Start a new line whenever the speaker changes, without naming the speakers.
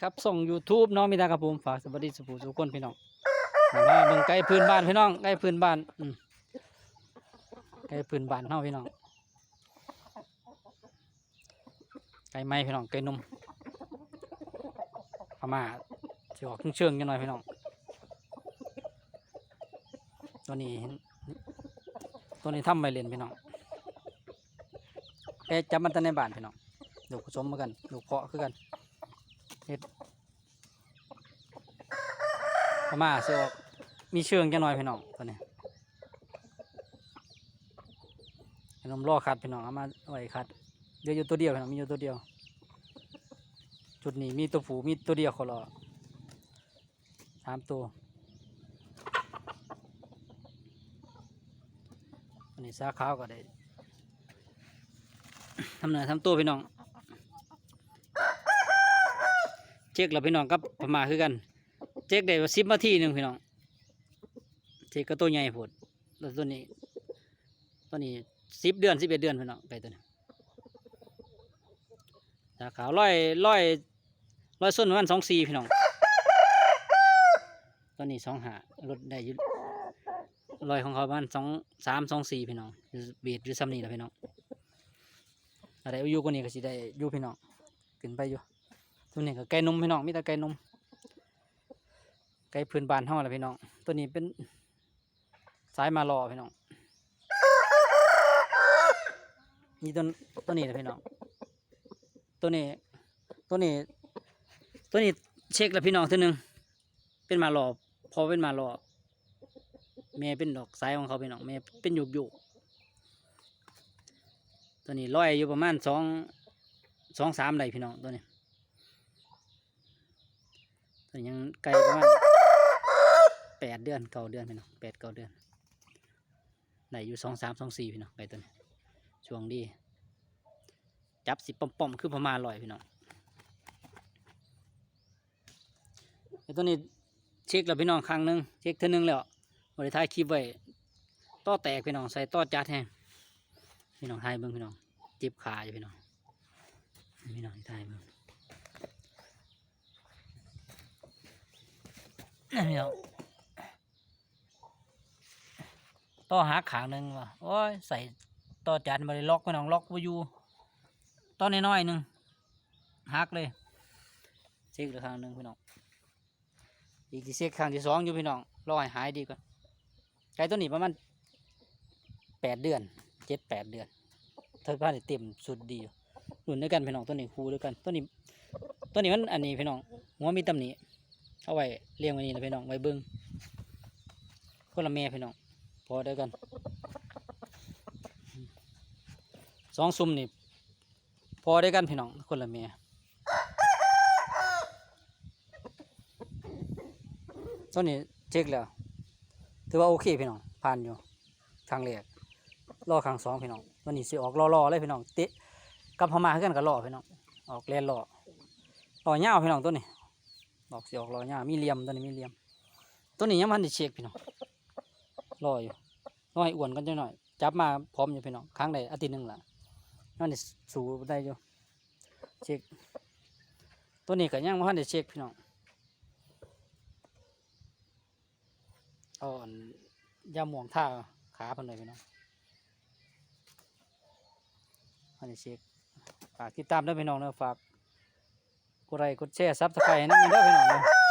ครับส่ง YouTube น้องมีตากับผมฝากสวัสดีสุภูสุกคนพี่น้องมาเบิ่งไก่พื้นบ้านพี่น้องไก่พื้นบ้านอืมไก่พื้นบ้านเฮาพี่น้องไก่ไม้พี่น้องไก่นมพม่าสิออกเชื่องๆจังหน่อยพี่น้องตัวนี้ตัวนี้ทำไปเลนพี่น้องแกจับมันแต่ในบ้านพี่น้องลูกผสมเหมือนกันลูกเพาะคือกัน เฮ็ดพม่าสิออกมีเชิงจังหน่อยพี่น้องตัวนี้ขนมล่อคัดพี่น้องเอามาไว้คัดเดี๋ยวอยู่ตัวเดียวพี่น้องมีอยู่ตัวเดียว จุดนี้มีตัวผูมีตัวเดียวเขารอสามตัวอันนี้สาขาวก็ได้ทำเนื้อทำตัวพี่น้อง เช็คแล้วพี่น้องกับพม่าคือกัน เช็คได้ว่าสิบนาทีหนึ่งพี่น้องเช็คก็ตัวใหญ่โพดแล้วตัวนี้ตัวนี้สิบเดือนสิบเอ็ดเดือนพี่น้องไก่ตัวนี้ตาขาวร้อยร้อยร้อยส้นประมันสองสี่พี่น้องตัวนี้สองหารถได้ยุร้อยของเขาประมาณสองสามสองสี่พี่น้องเบียดอยู่ซ้ำนี่แหละพี่น้องอะไรอยู่กว่านี้ก็สิได้อยู่พี่น้องขึ้นไปอยู่ ตัวนี้ก็ไก่นมพี่น้องมีแต่ไก่นม ไก่พื้นบ้านเฮาแหละพี่น้อง ตัวนี้เป็นสายมารอพี่น้อง นี่ตัวตัวนี้แหละพี่น้อง ตัวนี้ ตัวนี้ ตัวนี้เช็คแล้วพี่น้องตัวหนึ่งเป็นมารอพอเป็นมารอแม่เป็นดอกสายของเขาพี่น้องแม่เป็นหยกอยู่ตัวนี้ร้อยอยู่ประมาณสองสองสามไดพี่น้องตัวนี้ แต่ยังไกลประมาณแปดเดือนเก้าเดือนพี่น้องแปดเก้าเดือนไหนอยู่สองสามสองสี่พี่น้องไกลตัวนี้ช่วงดีจับสิปอมๆคือประมาณลอยพี่น้องไอ้ตัวนี้เช็คแล้วพี่น้องครั้งหนึงเช็คเท่านึงแล้วบริท้ายคลิปไว้ต่อแตกพี่น้องใส่ต่อจัดแห้งพี่น้องทายเบิ้งพี่น้องจ็บขาอยู่พี่น้องพี่น้องทายเบิ้ง นี่พี่น้องต่อหักขางหนึ่งว่ะโอ้ยใส่ต่อจานมาเลยล็อกไปน้องล็อกไปอยู่ต่อน้อยๆหนึ่งหักเลยเช็คเลยข้างหนึ่งพี่น้องอีกที่เช็คข้างที่สองอยู่พี่น้องรอให้หายดีก่อนไก่ตัวนี้ประมาณแปดเดือนเจ็ดแปดเดือนเธอพาได้เต็มสุดดีอยู่รุ่นด้วยกันพี่น้องตัวนี้คูด้วยกันตัวนี้ตัวนี้มันอันนี้พี่น้องหัวมีตำหนิ เอาไว้เลี้ยงไว้นี่นะพี่น้องไว้เบิ้งคนละแม่พี่น้องพอได้กันสองซุ่มนี่พอได้กันพี่น้องคนละแม่ตัวนี้เช็คแล้วถือว่าโอเคพี่น้องผ่านอยู่ทางแรกรอครั้งสองพี่น้องตัวนี้สิออกรอๆเลยพี่น้องเตะกับพม่าคือกันกับรอพี่น้องออกแลนรอรอยาพี่น้องตัวนี้ ดอกสีออกรอยหญ้ามีเหลี่ยมตัวนี้มีเหลี่ยม ตัวนี้ยังมันได้เช็คพี่น้องรออยู่รอให้อ้วนกันจังหน่อย จับมาพร้อมอยู่พี่น้องครั้งใดอาทิตย์หนึ่งละมันได้สูได้อยู่เช็คตัวนี้ก็ยังมันได้เช็คพี่น้องเอาอันยาหมองท่าขาพันเลยพี่น้องมันได้เช็คฝากติดตามด้วยพี่น้องนะฝาก กดไลค์กดแชร์ซับสไครต์ให้นั่นเด้อพี่น้องเนาะ